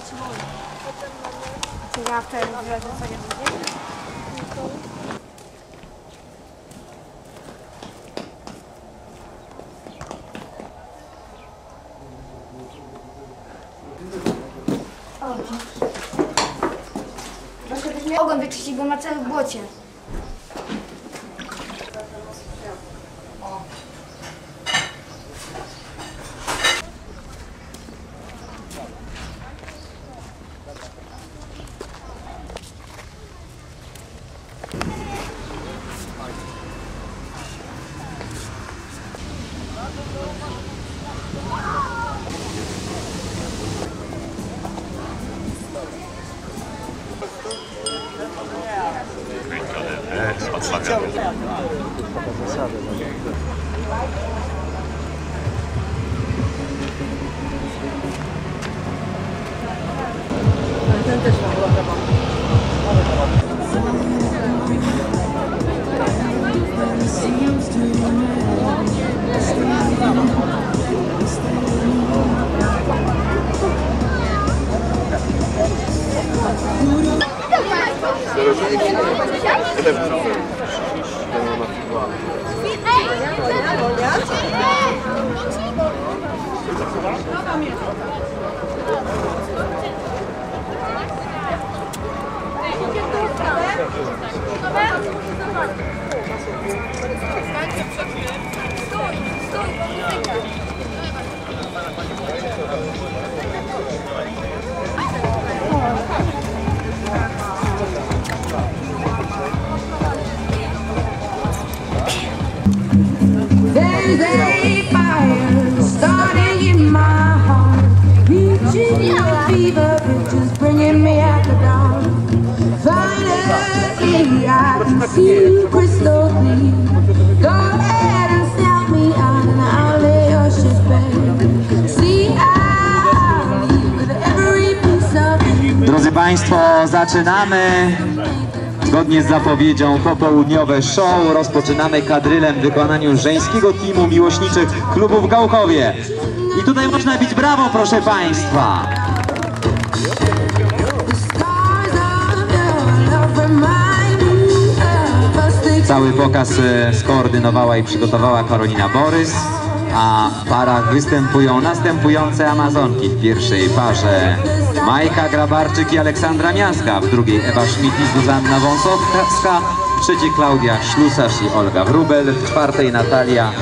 Ja? Troszkę byś miał ogon wyczyścić, bo ma cały błocie. 下的。反正这是我的吗？我的吗？Deve ser. Deve. Drodzy Państwo, zaczynamy. Zgodnie z zapowiedzią popołudniowe show rozpoczynamy kadrylem w wykonaniu żeńskiego teamu miłośniczych klubu w Gałkowie. I tutaj można bić brawo, proszę Państwa. Cały pokaz e, skoordynowała i przygotowała Karolina Borys, a w parach występują następujące Amazonki. W pierwszej parze Majka Grabarczyk i Aleksandra Miaska, w drugiej Ewa Schmidt i Zuzanna Wąsowska, w trzeciej Klaudia Ślusarz i Olga Wrubel, w czwartej Natalia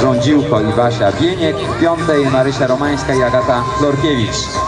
Rządziłko i Basia Bieniek, w piątej Marysia Romańska i Agata Florkiewicz.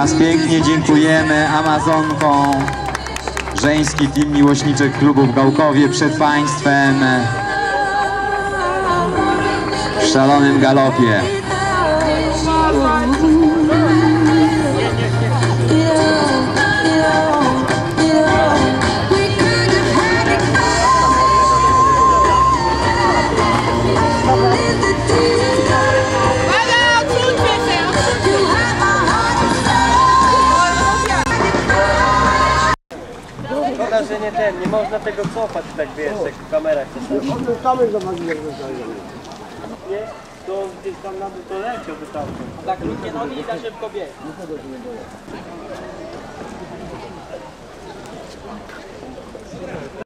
Raz pięknie dziękujemy Amazonkom. Żeński team miłośniczych klubów Gałkowie przed Państwem w szalonym galopie. Ten, nie można tego cofać tak wiesz, jak kamera chce. On ten kamer zobaczył jak. Nie? To on gdzieś tam na dół to leciał by tam. Tak krótkie nogi i za szybko bieg.